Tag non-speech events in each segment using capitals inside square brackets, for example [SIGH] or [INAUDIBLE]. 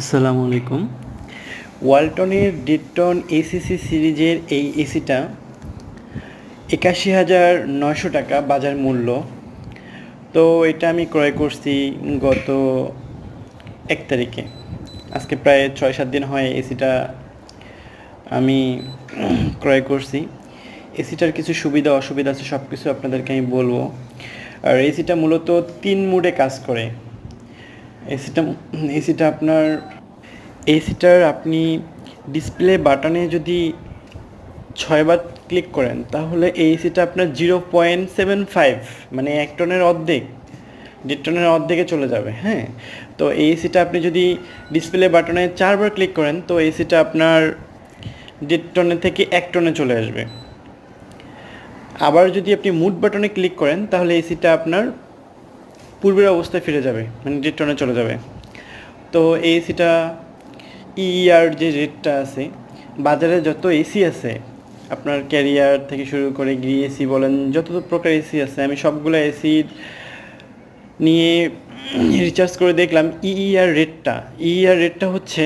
আসসালামু আলাইকুম। ওয়ালটনের ডিটন এসিসি সিরিজের এই এসিটা একাশি হাজার নয়শো টাকা বাজার মূল্য। তো এটা আমি ক্রয় করছি গত এক তারিখে। আজকে প্রায় ছয় সাত দিন হয় এসিটা আমি ক্রয় করছি। এসিটার কিছু সুবিধা, অসুবিধা আছে সব কিছু আপনাদেরকে আমি বলব। আর এসিটা মূলত তিন মুডে কাজ করে। এসিটা এসিটা আপনার এসিটার আপনি ডিসপ্লে বাটনে যদি ছয়বার ক্লিক করেন, তাহলে এই এসিটা আপনার জিরো পয়েন্ট সেভেন ফাইভ মানে এক টনের অর্ধেক, দেড় টনের অর্ধেকে চলে যাবে হ্যাঁ? তো এই এসিটা আপনি যদি ডিসপ্লে বাটনে চারবার ক্লিক করেন, তো এসিটা আপনার দেড় টনের থেকে এক টনে চলে আসবে। আবার যদি আপনি মুড বাটনে ক্লিক করেন, তাহলে এসিটা আপনার পূর্বের অবস্থায় ফিরে যাবে মানে টনে চলে যাবে। তো এসিটা ইআর যে রেটটা আছে, বাজারে যত এসি আছে, আপনার ক্যারিয়ার থেকে শুরু করে গ্রি এসি বলেন, যত প্রকার এসি আছে, আমি সবগুলো এসি নিয়ে রিচার্জ করে দেখলাম ইইআর রেটটা ইইআর রেটটা হচ্ছে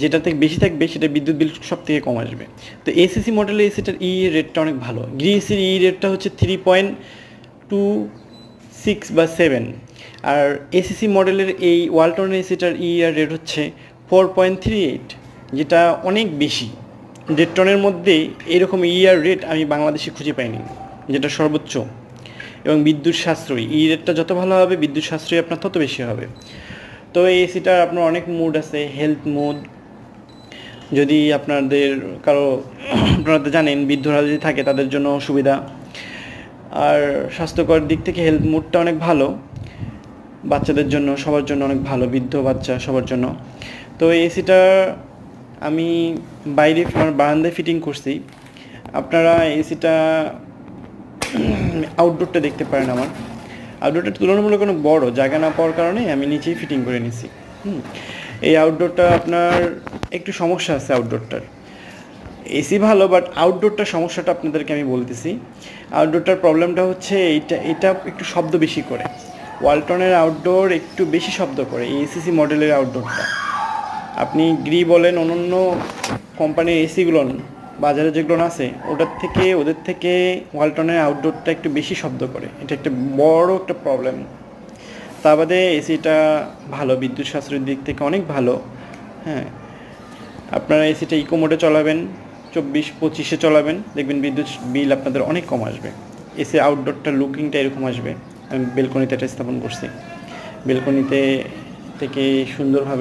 যেটাতে বেশি থাকবে, সেটা বিদ্যুৎ বিল সব থেকে কম আসবে। তো এসিসি মডেলের এসিটার ই রেটটা অনেক ভালো। গ্রি এসির ই রেটটা হচ্ছে থ্রি পয়েন্ট টু সিক্স বা সেভেন আর এসিসি মডেলের এই ওয়ালটন এসিটার ইআর রেট হচ্ছে ফোর পয়েন্ট থ্রি এইট যেটা অনেক বেশি। দেড় টনের মধ্যে এরকম ইআর রেট আমি বাংলাদেশে খুঁজে পাইনি, যেটা সর্বোচ্চ। এবং বিদ্যুৎ সাশ্রয়ী ই রেটটা যত ভালো হবে, বিদ্যুৎ সাশ্রয়ী আপনার তত বেশি হবে। তো এই এসিটার আপনার অনেক মুড আছে হেলথ মুড যদি আপনাদের কারও, [CLEARS THROAT] আপনারা জানেন, বৃদ্ধরা যদি থাকে তাদের জন্য সুবিধা আর স্বাস্থ্যকর দিক থেকে হেলথ মুডটা অনেক ভালো। বাচ্চাদের জন্য, সবার জন্য অনেক ভালো, বৃদ্ধ বাচ্চা সবার জন্য। তো এই এসিটা আমি বাইরে আমার বারান্দায় ফিটিং করছি। আপনারা এসিটা আউটডোরটা [CLEARS THROAT] দেখতে পারেন আমার। আউটডোরটা তুলনামূলক কোনো বড়, জায়গা না পাওয়ার কারণে আমি নিচেই ফিটিং করে নিছি। হুম, এই আউটডোরটা আপনার একটু সমস্যা আছে আউটডোরটার এসি ভালো বাট আউটডোরটার সমস্যাটা আপনাদেরকে আমি বলতেছি আউটডোরটার প্রবলেমটা হচ্ছে এইটা, এটা একটু শব্দ বেশি করে। ওয়ালটনের আউটডোর একটু বেশি শব্দ করে, এই এসিসি মডেলের আউটডোরটা আপনি গ্রি বলেন অন্যান্য কোম্পানির এসিগুলো বাজারে যেগুলো আছে, ওটার থেকে, ওদের থেকে ওয়ালটনের আউটডোরটা একটু বেশি শব্দ করে। এটা একটা বড় একটা প্রবলেম তা বাদে এসিটা ভালো, বিদ্যুৎ সাশ্রয়ের দিক থেকে অনেক ভালো হ্যাঁ। আপনারা এসিটা ইকো মোডে চলাবেন। চব্বিশ পঁচিশে চলাবেন, দেখবেন বিদ্যুৎ বিল আপনাদের অনেক কম আসবে। এসে আউটডোরটা লুকিংটা এরকম আসবে। আমি বেলকনিতে এটা স্থাপন করছি। বেলকনিতে থেকে সুন্দরভাবে